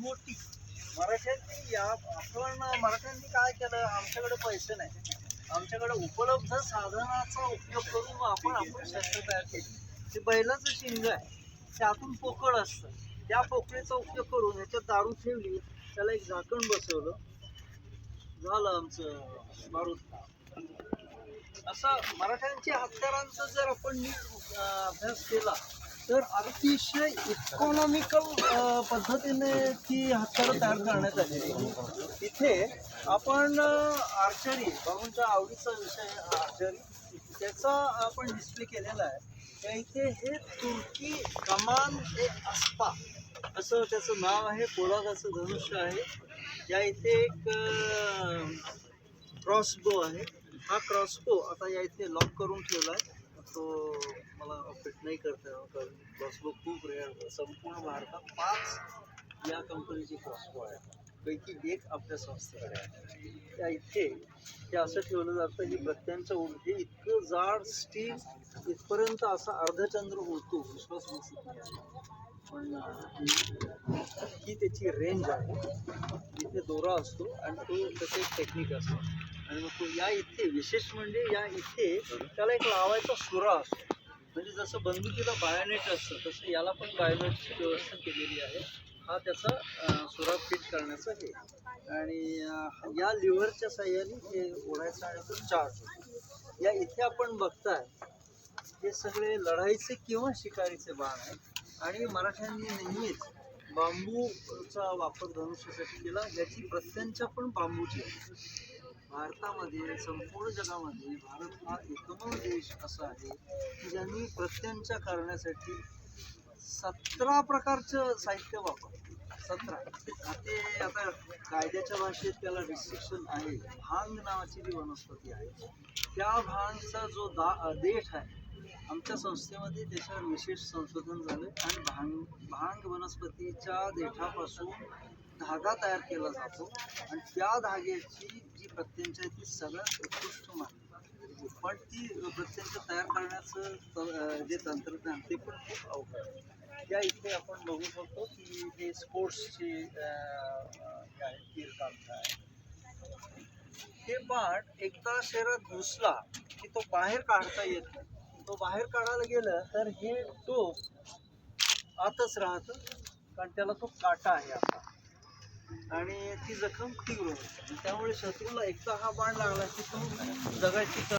मोठी. मराठ्यांनी या आपण मराठ्यांनी काय केलं? आमच्याकडे पैसे नाही. आमच्याकडे उपलब्ध साधनाचा उपयोग करून आपण आपण शस्त्र तयार केली. ते बैलाचं शिंग आहे. त्यातून पोकळ असतं. त्या पोकळीचा उपयोग करून ह्याच्यात दारू ठेवली त्याला एक झाकण बसवलं. झालं आमचं बारूद असं मराठ्यांच्या हत्यारांचा जर आपण नीट अभ्यास केला अतिशय इकॉनॉमिकल पद्धतीने ती हत्यारं तयार करण्यात आली इथे आपण आर्चरी बाबूंच्या आवडीचा विषय आर्चरी त्याचा आपण डिस्प्ले केलेला आहे. त्या इथे हे तुर्की कमान ए अस्पा असं त्याचं नाव आहे. पोलादाचं धनुष्य आहे. या इथे एक क्रॉसबो आहे. हा क्रॉसबो आता या इथे लॉक करून ठेवला आहे. तो मला ऑपरेट नाही करता येणार कारण क्रॉसबो खूप रेअर संपूर्ण भारतात पाच या कंपनीची क्रॉसबो आहे. पैकी एक आपल्या संस्थेकडे आहे. त्या इथे हे असं ठेवलं जातं ही प्रत्यांच्या हे इतकं जाड स्टील इथपर्यंत असा अर्धचंद्र उडतो विश्वास बसत पण ही त्याची रेंज आहे. इथे दोरा असतो आणि तो त्याचं एक टेक्निक असतं. आणि मग या इथे विशेष म्हणजे या इथे त्याला एक लावायचा सुरा असतो. म्हणजे जसं बंदुकीला बायोनेट असतं तसं याला पण बायोनेटची व्यवस्था केलेली आहे. हा त्याचा सुरा फिट करण्याचा हे. आणि या लिव्हरच्या साह्याने हे ओढायचं आणि तो चार्ज होतो. या इथे आपण बघताय हे सगळे लढाईचे किंवा शिकारीचे बाण आहेत. आणि मराठ्यांनी नेहमीच बांबूचा वापर धनुष्यासाठी केला याची प्रत्यंच्या पण बांबूची आहे. भारतामध्ये संपूर्ण जगामध्ये भारत हा एकमेव देश असा आहे की ज्यांनी प्रत्यंचा करण्यासाठी सतरा प्रकारचं साहित्य वापरलं. सतरा. ते आता कायद्याच्या भाषेत त्याला रिस्ट्रिक्शन आहे. भांग नावाची जी वनस्पती आहे त्या भांगचा जो दा देठ आहे आमच्या संस्थेमध्ये त्याच्यावर विशेष संशोधन झालं आणि भांग भांग वनस्पतीच्या देठापासून धागा तयार केला जातो आणि त्या धाग्याची प्रत्यंचा प्रत्यंच्या ती सगळ्यात उत्कृष्ट मानली पण ती प्रत्यंच तयार करण्याचं त- जे तंत्रज्ञान ते पण खूप अवघड आहे. त्या इथे आपण बघू शकतो की हे स्पोर्ट्सची हे तीर आहे. हे बाण एकदा शरीरात घुसला की तो बाहेर काढता येत नाही. तो बाहेर काढायला गेलं तर हे टोप आतच राहतं कारण त्याला तो काटा आहे आता. आणि ती जखम तीव्र होते. त्यामुळे शत्रूला एकदा हा बाण लागला की तो जगायची